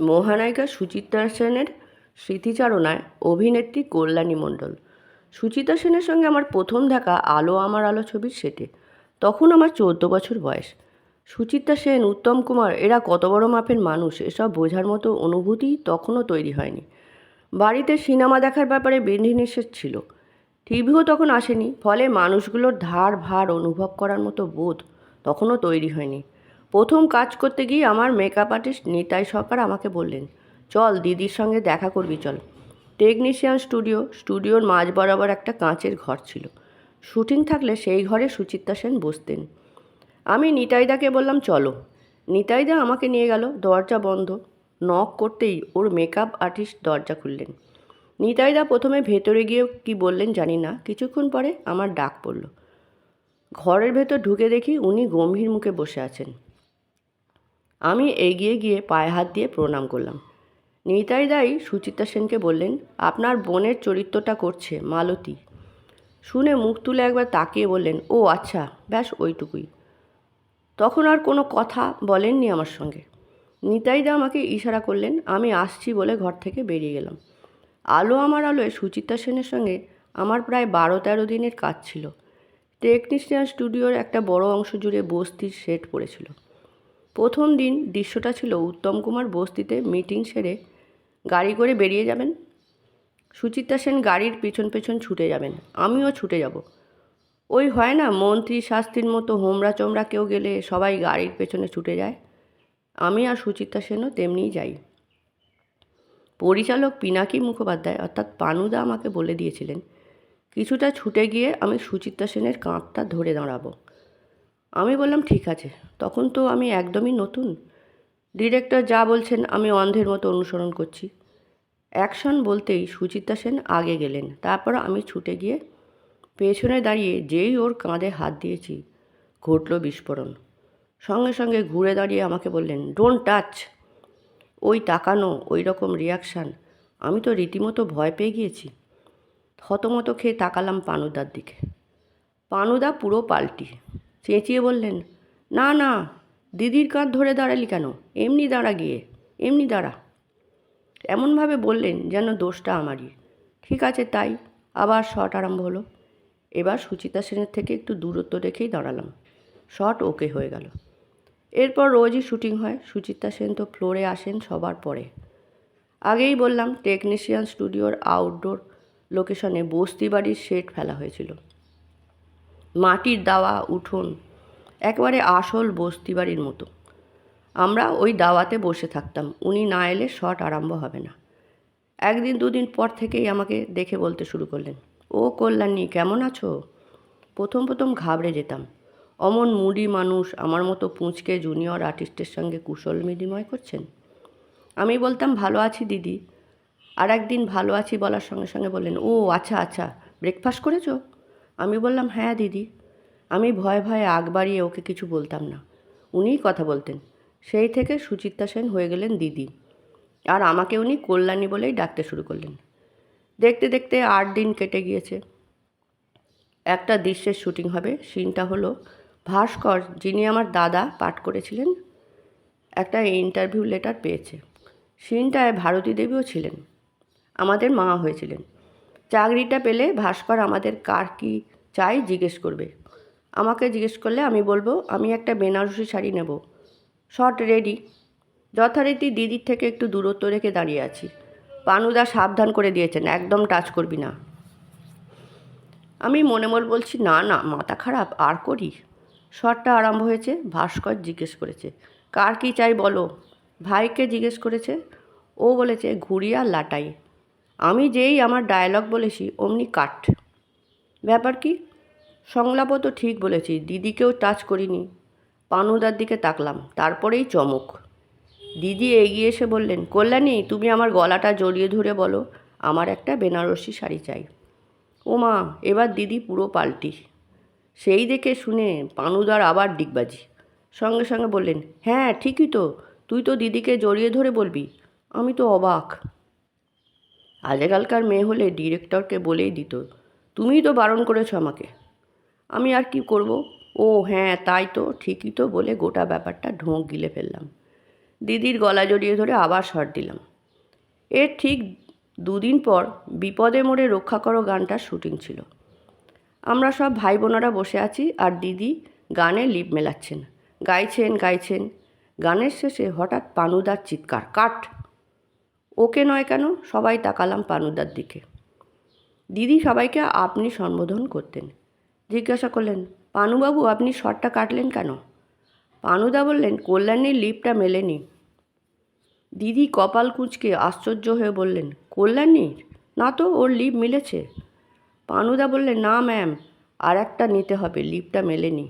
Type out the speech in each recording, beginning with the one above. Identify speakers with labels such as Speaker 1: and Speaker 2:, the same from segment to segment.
Speaker 1: মহানায়িকা সুচিত্রা সেনের স্মৃতিচারণায় অভিনেত্রী কল্যাণী মণ্ডল। সুচিত্রা সেনের সঙ্গে আমার প্রথম দেখা আলো আমার আলো ছবির সেটে। তখন আমার চোদ্দ বছর বয়স। সুচিত্রা সেন, উত্তম কুমার, এরা কত বড় মাপের মানুষ, এসব বোঝার মতো অনুভূতি তখনও তৈরি হয়নি। বাড়িতে সিনেমা দেখার ব্যাপারে বিধিনিষেধ ছিল। টিভিও তখন আসেনি, ফলে মানুষগুলোর ধার ভার অনুভব করার মতো বোধ তখনও তৈরি হয়নি। প্রথম কাজ করতে গিয়ে আমার মেকআপ আর্টিস্ট নিতাই সরকার আমাকে বললেন, চল দিদির সঙ্গে দেখা করবি, চল। টেকনিশিয়ান স্টুডিও স্টুডিওর মাঝ বরাবর একটা কাঁচের ঘর ছিল। শুটিং থাকলে সেই ঘরে সুচিত্রা সেন বসতেন। আমি নিতাইদাকে বললাম, চলো। নিতাইদা আমাকে নিয়ে গেল, দরজা বন্ধ। নক করতেই ওর মেকআপ আর্টিস্ট দরজা খুললেন। নিতাইদা প্রথমে ভেতরে গিয়ে কি বললেন জানি না, কিছুক্ষণ পরে আমার ডাক পড়ল। ঘরের ভেতর ঢুকে দেখি উনি গম্ভীর মুখে বসে আছেন। আমি এগিয়ে গিয়ে পায়ে হাত দিয়ে প্রণাম করলাম। নিতাই দাই সুচিত্রা সেনকে বললেন, আপনার বোনের চরিত্রটা করছে মালতী। শুনে মুখ তুলে একবার তাকিয়ে বললেন, ও আচ্ছা ব্যাস ওইটুকুই। তখন আর কোনো কথা বলেননি আমার সঙ্গে। নিতাইদা আমাকে ইশারা করলেন, আমি আসছি বলে ঘর থেকে বেরিয়ে গেলাম। আলো আমার আলোয় সুচিত্রা সেনের সঙ্গে আমার প্রায় বারো তেরো দিনের কাজ ছিল। টেকনিশিয়ান স্টুডিওর একটা বড় অংশ জুড়ে বস্তির সেট পড়েছিল। প্রথম দিন দৃশ্যটা ছিল উত্তম কুমার বস্তিতে মিটিং সেরে গাড়ি করে বেরিয়ে যাবেন। সুচিত্রা সেন গাড়ির পেছন পেছন ছুটে যাবেন। আমিও ছুটে যাব। ওই হয় না, মন্ত্রী শাস্তির মতো হোমরা চোমরা কেউ গেলে সবাই গাড়ির পেছনে ছুটে যায়। আমি আর সুচিত্রা সেনও তেমনিই যাই। পরিচালক পিনাকি মুখোপাধ্যায় অর্থাৎ পানুদা আমাকে বলে দিয়েছিলেন, কিছুটা ছুটে গিয়ে আমি সুচিত্রা সেনের কাঁধটা ধরে দাঁড়াবো। আমি বললাম, ঠিক আছে। তখন তো আমি একদমই নতুন। ডিরেক্টর যা বলছেন, আমি অন্ধের মতো অনুসরণ করছি। অ্যাকশন বলতেই সুচিত্রা সেন আগে গেলেন। তারপর আমি ছুটে গিয়ে পেছনে দাঁড়িয়ে যেই ওর কাঁধে হাত দিয়েছি, ঘটল বিস্ফোরণ। সঙ্গে সঙ্গে ঘুরে দাঁড়িয়ে আমাকে বললেন ডোন্ট টাচ ওই তাকানো, ওই রকম রিয়াকশান আমি তো রীতিমতো ভয় পেয়ে গিয়েছি। হতমতো খেয়ে তাকালাম পানুদার দিকে। পানুদা পুরো পাল্টি। চেঁচিয়ে বললেন, না না, দিদির কাঁধ ধরে দাঁড়ালি কেন? এমনি দাঁড়া গিয়ে, এমনি দাঁড়া। এমনভাবে বললেন যেন দোষটা আমারই। ঠিক আছে, তাই আবার শট আরম্ভ হলো। এবার সুচিতা সেনের থেকে একটু দূরত্ব রেখেই দাঁড়ালাম। শট ওকে হয়ে গেল। এরপর রোজই শুটিং হয়। সুচিত্রা সেন তো ফ্লোরে আসেন সবার পরে। আগেই বললাম, টেকনিশিয়ান স্টুডিওর আউটডোর লোকেশনে বস্তি বাড়ির শেড ফেলা হয়েছিল। মাটির দাওয়া, উঠোন, একেবারে আসল বস্তি বাড়ির মতো। আমরা ওই দাওয়াতে বসে থাকতাম। উনি না এলে শট আরম্ভ হবে না। একদিন, দুদিন পর থেকেই আমাকে দেখে বলতে শুরু করলেন, ও কল্যাণী, কেমন আছো? প্রথম প্রথম ঘাবড়ে যেতাম। অমন মুডি মানুষ আমার মতো পুঁচকে জুনিয়র আর্টিস্টের সঙ্গে কুশল বিনিময় করছেন? আমি বলতাম, ভালো আছি দিদি। আর একদিন, ভালো আছি বলার সঙ্গে সঙ্গে বললেন, ও আচ্ছা আচ্ছা ব্রেকফাস্ট করেছ? আমি বললাম হ্যাঁ দিদি। আমি ভয়ে ভয়ে আগ বাড়িয়ে ওকে কিছু বলতাম না। উনিই কথা বলতেন। সেই থেকে সুচিত্রা সেন হয়ে গেলেন দিদি। আর আমাকে উনি কল্যাণী বলেই ডাকতে শুরু করলেন। দেখতে দেখতে আট দিন কেটে গিয়েছে। একটা দৃশ্যের শুটিং হবে। সিনটা হলো ভাস্কর, যিনি আমার দাদা পাঠ করেছিলেন, একটা ইন্টারভিউ লেটার পেয়েছে। সিনটায় ভারতী দেবীও ছিলেন। আমাদের মা হয়েছিলেন। চাকরিটা পেলে ভাস্কর আমাদের কার কি চাই জিজ্ঞেস করবে। আমাকে জিজ্ঞেস করলে আমি বলব, আমি একটা বেনারসি শাড়ি নেব। Short, ready. যথারীতি দিদির থেকে একটু দূরত্ব রেখে দাঁড়িয়ে আছি। পানুদা সাবধান করে দিয়েছেন, একদম টাচ করবি না। আমি মনে মনে বলছি, না না, মাথা খারাপ, আর করি। শটটা আরম্ভ হয়েছে, ভাস্কর জিজ্ঞেস করেছে, কার কি চাই বলো? ভাইকে জিজ্ঞেস করেছে, ও বলেছে আর লাটাই। আমি যেই আমার ডায়লগ বলেছি, অমনি কাট। ব্যাপার কি? সংলাপও তো ঠিক বলেছি, দিদিকেও টাচ করিনি। পানুদার দিকে তাকলাম, তারপরেই চমক। দিদি এগিয়ে এসে বললেন, কল্যাণী, তুমি আমার গলাটা জড়িয়ে ধরে বলো, আমার একটা বেনারসি শাড়ি চাই। ও মা এবার দিদি পুরো পাল্টি। সেই দেখে শুনে পানুদার আবার ডিগবাজি। সঙ্গে সঙ্গে বললেন হ্যাঁ ঠিকই তো, তুই তো দিদিকে জড়িয়ে ধরে বলবি। আমি তো অবাক। আজকালকার মেয়ে হলে ডিরেক্টরকে বলেই দিত, তুমিই তো বারণ করেছ আমাকে। আমি আর কি করব? ও হ্যাঁ তাই তো, ঠিকই তো বলে গোটা ব্যাপারটা ঢোঁক গিলে ফেললাম। দিদির গলা জড়িয়ে ধরে আবার শট দিলাম। এর ঠিক দুদিন পর বিপদে মোড়ে রক্ষা করো গানটার শুটিং ছিল। আমরা সব ভাই বোনেরা বসে আছি আর দিদি গানে লিপ মেলাচ্ছেন। গাইছেন গাইছেন। গানের শেষে হঠাৎ পানুদার চিৎকার, কাট! ওকে নয় কেন? সবাই তাকালাম পানুদার দিকে। দিদি সবাইকে আপনি সম্বোধন করতেন। জিজ্ঞাসা করলেন, পানুবাবু, আপনি শটটা কাটলেন কেন? পানুদা বললেন, কল্যাণীর লিপটা মেলেনি। দিদি কপাল কুঁচকে আশ্চর্য হয়ে বললেন, কল্যাণীর? না তো, ওর লিপ মিলেছে। পানুদা বললেন, না ম্যাম, আর একটা নিতে হবে, লিপটা মেলেনি।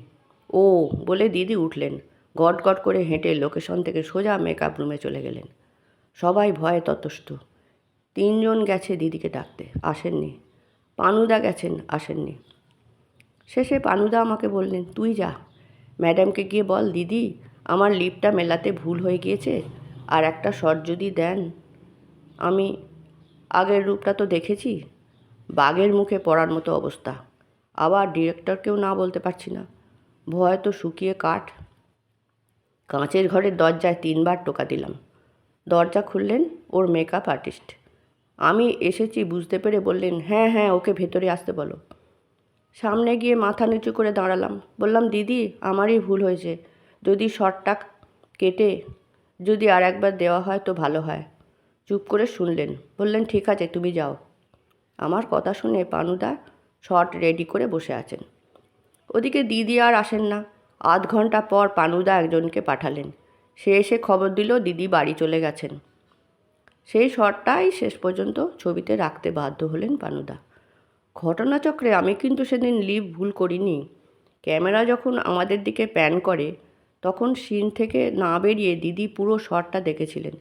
Speaker 1: ও, বলে দিদি উঠলেন গট গট করে হেঁটে লোকেশন থেকে সোজা মেকআপ রুমে চলে গেলেন। সবাই ভয়ে ততস্থ তিনজন গেছে দিদিকে ডাকতে, আসেননি। পানুদা গেছেন, আসেননি। শেষে পানুদা আমাকে বললেন, তুই যা। ম্যাডামকে গিয়ে বল দিদি, আমার লিপটা মেলাতে ভুল হয়ে গিয়েছে, আর একটা শট যদি দেন। আমি আগের রূপটা তো দেখেছি, বাঘের মুখে পড়ার মতো অবস্থা। আবার ডিরেক্টরকেও না বলতে পারছি না। ভয় তো শুকিয়ে কাঠ। কাঁচের ঘরের দরজায় তিনবার টোকা দিলাম। দরজা খুললেন ওর মেকআপ আর্টিস্ট আমি এসেছি, বুঝতে পেরে বললেন হ্যাঁ হ্যাঁ ওকে ভেতরে আসতে বলো। সামনে গিয়ে মাথা নিচু করে দাঁড়ালাম। বললাম, দিদি, আমারই ভুল হয়েছে। যদি শর্টটা কেটে যদি আর একবার দেওয়া হয় তো ভালো হয়। চুপ করে শুনলেন। বললেন, ঠিক আছে, তুমি যাও। আমার কথা শুনে পানুদা শর্ট রেডি করে বসে আছেন। ওদিকে দিদি আর আসেন না। আধ ঘণ্টা পর পানুদা একজনকে পাঠালেন। সে এসে খবর দিল দিদি বাড়ি চলে গেছেন। সেই শটটাই শেষ পর্যন্ত ছবিতে রাখতে বাধ্য হলেন পানুদা। ঘটনাচক্রে আমি কিন্তু সেদিন লিভ ভুল করিনি। ক্যামেরা যখন আমাদের দিকে প্যান করে, তখন সিন থেকে না বেরিয়ে দিদি পুরো শটটা দেখেছিলেন।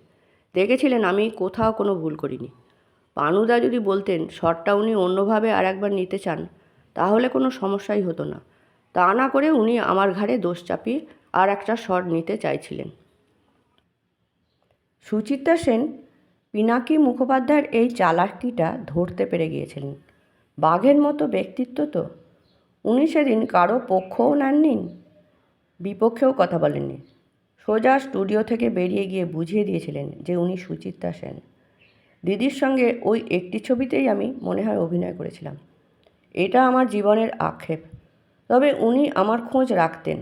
Speaker 1: দেখেছিলেন আমি কোথাও কোনো ভুল করিনি। পানুদা যদি বলতেন শটটা উনি অন্যভাবে আর একবার নিতে চান, তাহলে কোনো সমস্যাই হতো না। তা না করে উনি আমার ঘাড়ে দোষ চাপিয়ে আর একটা শট নিতে চাইছিলেন। সুচিত্রা সেন পিনাকি মুখোপাধ্যায়ের এই চালাকিটা ধরতে পেরে গিয়েছিলেন। বাঘের মতো ব্যক্তিত্ব তো। উনি সেদিন কারও পক্ষও নেননি, বিপক্ষেও কথা বলেননি। সোজা স্টুডিও থেকে বেরিয়ে গিয়ে বুঝিয়ে দিয়েছিলেন যে উনি সুচিত্রা সেন। দিদির সঙ্গে ওই একটি ছবিতেই আমি মনে হয় অভিনয় করেছিলাম। এটা আমার জীবনের আক্ষেপ। তবে উনি আমার খোঁজ রাখতেন।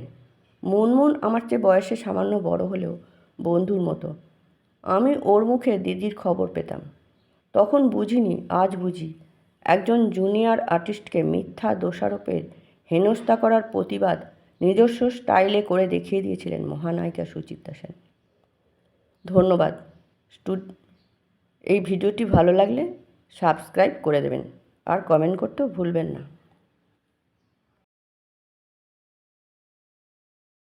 Speaker 1: মুনমুন আমার চেয়ে বয়সে সামান্য বড় হলেও বন্ধুর মতো। আমি ওর মুখে দিদির খবর পেতাম। তখন বুঝিনি, আজ বুঝি। একজন জুনিয়র আর্টিস্টকে মিথ্যা দোষারোপের হেনস্থা করার প্রতিবাদ নিজস্ব স্টাইলে করে দেখিয়ে দিয়েছিলেন মহানায়িকা সুচিত্রা সেন। ধন্যবাদ। স্টু এই ভিডিওটি ভালো লাগলে সাবস্ক্রাইব করে দেবেন। আর কমেন্ট করতেও ভুলবেন না।